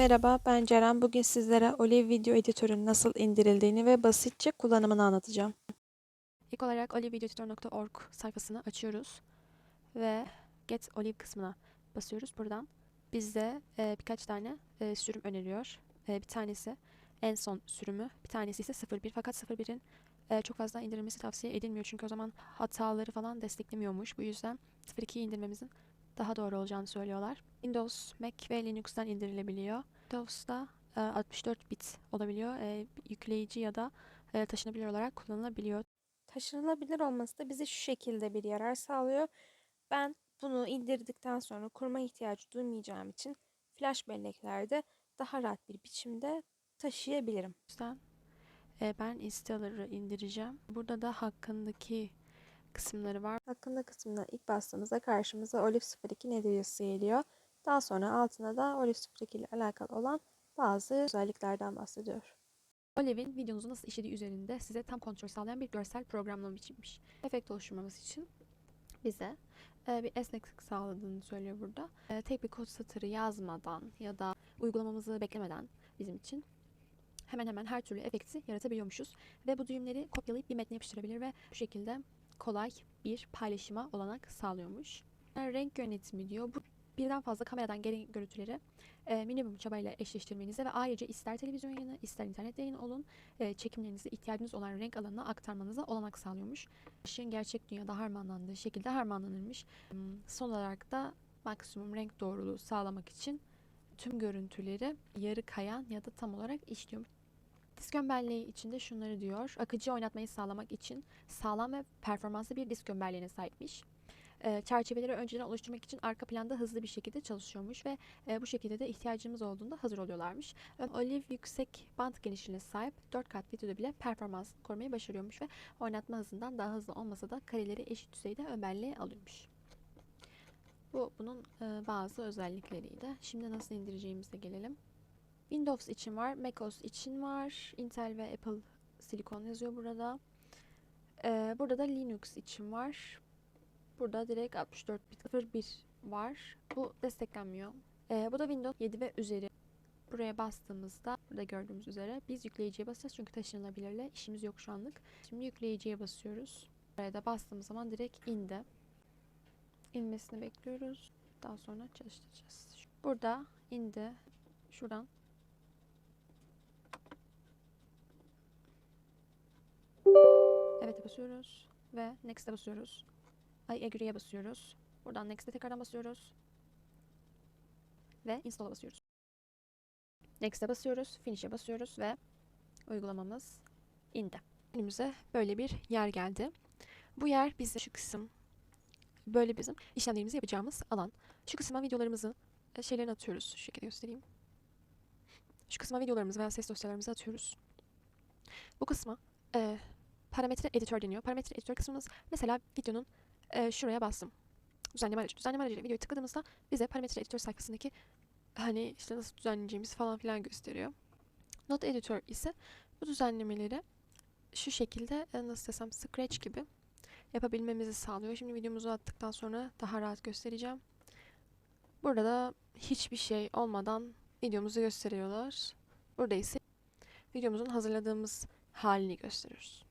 Merhaba, ben Ceren. Bugün sizlere Olive Video Editör'ün nasıl indirildiğini ve basitçe kullanımını anlatacağım. İlk olarak olivevideoeditor.org sayfasını açıyoruz ve Get Olive kısmına basıyoruz. Buradan bizde e, birkaç tane e, sürüm öneriyor. E, bir tanesi en son sürümü, bir tanesi ise 01. Fakat 01'in e, çok fazla indirilmesi tavsiye edilmiyor çünkü o zaman hataları falan desteklemiyormuş. Bu yüzden 02'yi indirmemizin daha doğru olacağını söylüyorlar. Windows, Mac ve Linux'tan indirilebiliyor. Windows'da e, 64 bit olabiliyor. E, yükleyici ya da e, taşınabilir olarak kullanılabiliyor. Taşınılabilir olması da bize şu şekilde bir yarar sağlıyor. Ben bunu indirdikten sonra kurma ihtiyacı duymayacağım için flash belleklerde daha rahat bir biçimde taşıyabilirim. O yüzden e, ben installer'ı indireceğim. Burada da hakkındaki kısımları var. Hakkında kısmına ilk bastığımızda karşımıza Olive 02 neticesi geliyor. Daha sonra altına da Olive 02 ile alakalı olan bazı özelliklerden bahsediyor. Olive'in videonuzu nasıl işlediği üzerinde size tam kontrol sağlayan bir görsel programlama biçilmiş. Efekt oluşturmaması için bize e, bir esneklik sağladığını söylüyor burada. E, tek bir kod satırı yazmadan ya da uygulamamızı beklemeden bizim için hemen hemen her türlü efekti yaratabiliyormuşuz. Ve bu düğümleri kopyalayıp bir metne yapıştırabilir ve bu şekilde kolay bir paylaşıma olanak sağlıyormuş. Yani renk yönetimi diyor. Bu birden fazla kameradan gelen görüntüleri e, minimum çabayla eşleştirmenize ve ayrıca ister televizyon yayını ister internet yayını olun e, çekimlerinizi ihtiyacınız olan renk alanına aktarmanıza olanak sağlıyormuş. Işığın gerçek dünyada harmanlandığı şekilde harmanlanırmış. Hmm, Son olarak da maksimum renk doğruluğu sağlamak için tüm görüntüleri yarı kayan ya da tam olarak işliyor. Disk gömberliği içinde şunları diyor. Akıcı oynatmayı sağlamak için sağlam ve performanslı bir disk gömberliğine sahipmiş. Ee, çerçeveleri önceden oluşturmak için arka planda hızlı bir şekilde çalışıyormuş ve e, bu şekilde de ihtiyacımız olduğunda hazır oluyorlarmış. Ve Olive yüksek bant genişliğine sahip 4 kat videoda bile performansını korumayı başarıyormuş ve oynatma hızından daha hızlı olmasa da kareleri eşit düzeyde ömberliğe alıyormuş. Bu bunun e, bazı özellikleriydi. Şimdi nasıl indireceğimize gelelim. Windows için var, macOS için var. Intel ve Apple silikon yazıyor burada. Ee, burada da Linux için var. Burada direkt 64 bit 01 var. Bu desteklenmiyor. Ee, bu da Windows 7 ve üzeri. Buraya bastığımızda burada gördüğümüz üzere biz yükleyiciye basacağız çünkü taşınılabilirle işimiz yok şu anlık. Şimdi yükleyiciye basıyoruz. Buraya da bastığımız zaman direkt indi. İnmesini bekliyoruz. Daha sonra çalıştıracağız. Burada indi. Şuradan Evet'e basıyoruz ve Next'e basıyoruz. Ay Agree'ye basıyoruz. Buradan Next'e tekrardan basıyoruz. Ve Install'a basıyoruz. Next'e basıyoruz, Finish'e basıyoruz ve uygulamamız indi. Önümüze böyle bir yer geldi. Bu yer bize şu kısım böyle bizim işlemlerimizi yapacağımız alan. Şu kısma videolarımızı e, şeylerini atıyoruz. Şu şekilde göstereyim. Şu kısma videolarımızı veya ses dosyalarımızı atıyoruz. Bu kısma e, parametre editör deniyor. Parametre editör kısmımız mesela videonun e, şuraya bastım. Düzenleme aracı. Düzenleme aracıyla videoyu tıkladığımızda bize parametre editör sayfasındaki hani işte nasıl düzenleyeceğimizi falan filan gösteriyor. Not editör ise bu düzenlemeleri şu şekilde e, nasıl desem scratch gibi yapabilmemizi sağlıyor. Şimdi videomuzu attıktan sonra daha rahat göstereceğim. Burada da hiçbir şey olmadan videomuzu gösteriyorlar. Burada ise videomuzun hazırladığımız halini gösteriyoruz.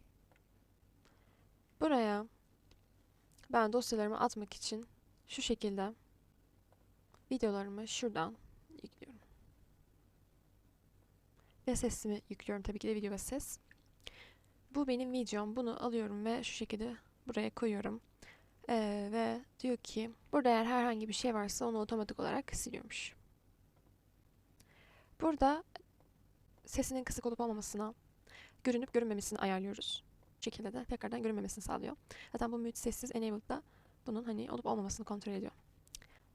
Buraya ben dosyalarımı atmak için şu şekilde videolarımı şuradan yüklüyorum. Ve sesimi yüklüyorum tabii ki de video ve ses. Bu benim videom. Bunu alıyorum ve şu şekilde buraya koyuyorum. Ee, ve diyor ki burada eğer herhangi bir şey varsa onu otomatik olarak siliyormuş. Burada sesinin kısık olup olmamasına, görünüp görünmemesini ayarlıyoruz. Şekilde de tekrardan görünmemesini sağlıyor. Zaten bu mute sessiz enabled'da bunun hani olup olmamasını kontrol ediyor.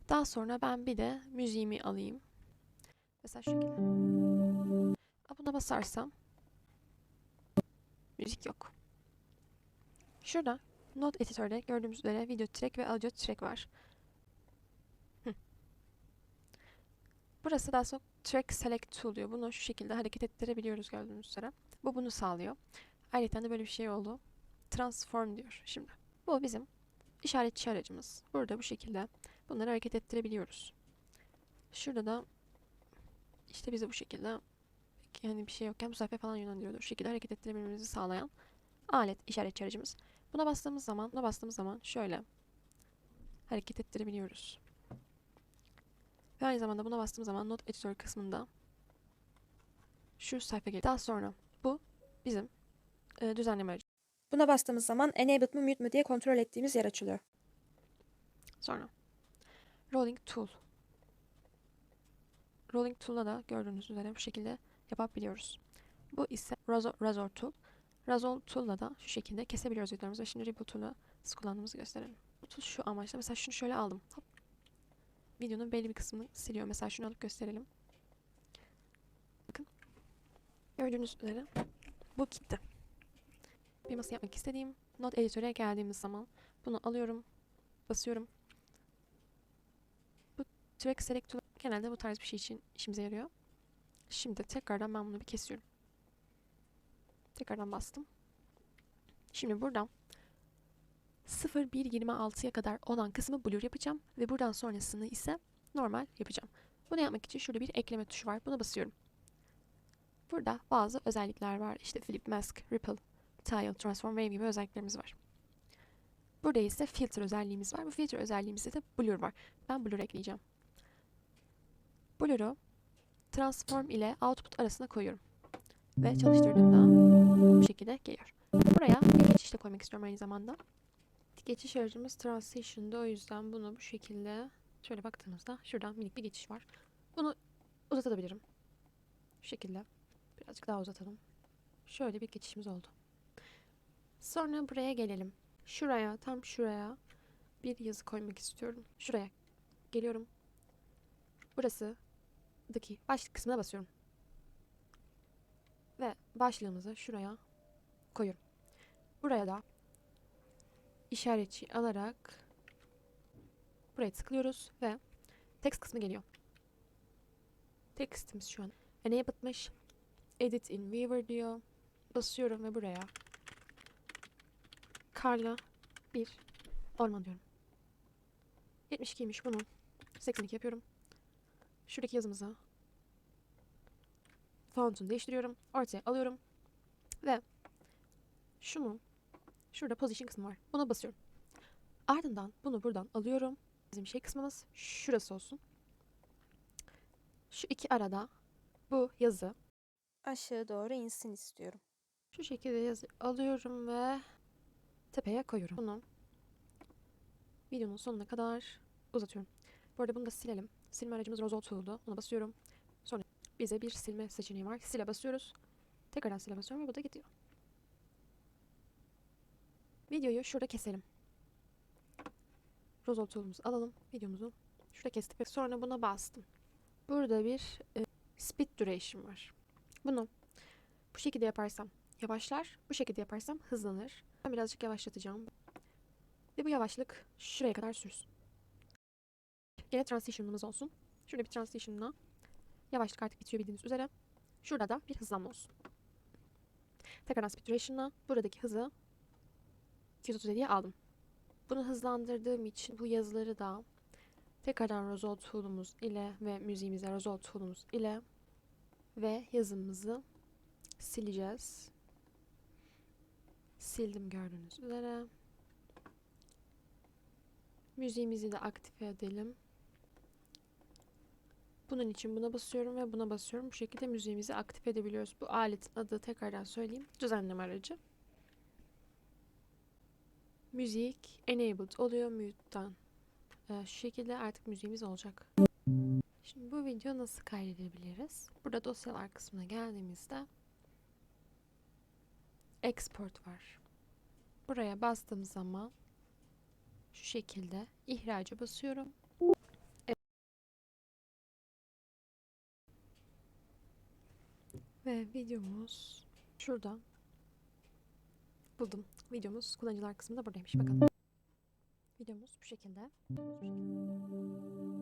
Daha sonra ben bir de müziğimi alayım. Mesela şu şekilde. Buna basarsam müzik yok. Şurada Not editörde gördüğümüz üzere video track ve audio track var. Burası daha sonra track select oluyor. Bunu şu şekilde hareket ettirebiliyoruz gördüğünüz üzere. Bu bunu sağlıyor. Ayrıca de böyle bir şey oldu. Transform diyor şimdi. Bu bizim işaretçi aracımız. Burada bu şekilde bunları hareket ettirebiliyoruz. Şurada da işte bizi bu şekilde yani bir şey yokken bu sayfaya falan yönlendiriyordu. Şu şekilde hareket ettirebilmemizi sağlayan alet işaretçi aracımız. Buna bastığımız zaman, buna bastığımız zaman şöyle hareket ettirebiliyoruz. Ve aynı zamanda buna bastığım zaman not editör kısmında şu sayfa geliyor. Daha sonra bu bizim e, düzenleme aracı. Buna bastığımız zaman enabled mı mute mu diye kontrol ettiğimiz yer açılıyor. Sonra rolling tool. Rolling tool'la da gördüğünüz üzere bu şekilde yapabiliyoruz. Bu ise razor, razor tool. Razor tool'la da şu şekilde kesebiliyoruz videolarımızı. Ve Şimdi reboot tool'u nasıl kullandığımızı gösterelim. Bu tool şu amaçla. Mesela şunu şöyle aldım. Hop. Videonun belli bir kısmını siliyor. Mesela şunu alıp gösterelim. Bakın. Gördüğünüz üzere bu gitti. Masa yapmak istediğim not editöre geldiğimiz zaman bunu alıyorum, basıyorum. Bu track select genelde bu tarz bir şey için işimize yarıyor. Şimdi tekrardan ben bunu bir kesiyorum. Tekrardan bastım. Şimdi buradan 0126'ya kadar olan kısmı blur yapacağım ve buradan sonrasını ise normal yapacağım. Bunu yapmak için şurada bir ekleme tuşu var. Buna basıyorum. Burada bazı özellikler var. İşte flip mask, ripple, tile, transform wave gibi özelliklerimiz var. Burada ise filter özelliğimiz var. Bu filter özelliğimizde de blur var. Ben blur ekleyeceğim. Blur'u transform ile output arasına koyuyorum. Ve çalıştırdığımda bu şekilde geliyor. Buraya bir geçiş de koymak istiyorum aynı zamanda. Geçiş aracımız transition'da o yüzden bunu bu şekilde şöyle baktığımızda şuradan minik bir geçiş var. Bunu uzatabilirim. Şu şekilde. Birazcık daha uzatalım. Şöyle bir geçişimiz oldu. Sonra buraya gelelim. Şuraya, tam şuraya bir yazı koymak istiyorum. Şuraya geliyorum. Burası daki başlık kısmına basıyorum. Ve başlığımızı şuraya koyuyorum. Buraya da işaretçi alarak buraya tıklıyoruz ve text kısmı geliyor. Textimiz şu an enabled'mış. Edit in Weaver diyor. Basıyorum ve buraya Karla bir orman diyorum. 72'ymiş bunu. 82 yapıyorum. Şuradaki yazımıza fontunu değiştiriyorum. Ortaya alıyorum. Ve şunu şurada position kısmı var. Buna basıyorum. Ardından bunu buradan alıyorum. Bizim şey kısmımız şurası olsun. Şu iki arada bu yazı Aşağı doğru insin istiyorum. şu şekilde yazı alıyorum ve tepeye koyuyorum. Bunu videonun sonuna kadar uzatıyorum. Bu arada bunu da silelim. Silme aracımız Rosol Tool'du. Buna basıyorum. Sonra bize bir silme seçeneği var. Sile basıyoruz. Tekrardan sile basıyorum ve bu da gidiyor. Videoyu şurada keselim. Rosol Tool'umuzu alalım. Videomuzu şurada kestik ve sonra buna bastım. Burada bir e, speed duration var. Bunu bu şekilde yaparsam yavaşlar, bu şekilde yaparsam hızlanır. Ben birazcık yavaşlatacağım. Ve bu yavaşlık şuraya kadar sürsün. Yine transition'ımız olsun. Şurada bir transition'la yavaşlık artık bitiyor bildiğiniz üzere. Şurada da bir hızlanma olsun. Tekrardan speed duration'la buradaki hızı 237'ye aldım. Bunu hızlandırdığım için bu yazıları da tekrardan Resolve tool'umuz ile ve müziğimize Resolve tool'umuz ile ve yazımızı sileceğiz. Sildim gördüğünüz üzere. Müziğimizi de aktive edelim. Bunun için buna basıyorum ve buna basıyorum. Bu şekilde müziğimizi aktif edebiliyoruz. Bu aletin adı tekrardan söyleyeyim. Düzenleme aracı. Müzik enabled oluyor mute'dan. Ee, şu şekilde artık müziğimiz olacak. Şimdi bu video nasıl kaydedebiliriz? Burada dosyalar kısmına geldiğimizde export var. Buraya bastığım zaman şu şekilde ihraca basıyorum. Ve videomuz şurada. Buldum. Videomuz kullanıcılar kısmında buradaymış. Bakalım. Videomuz bu şekilde. Bu şekilde.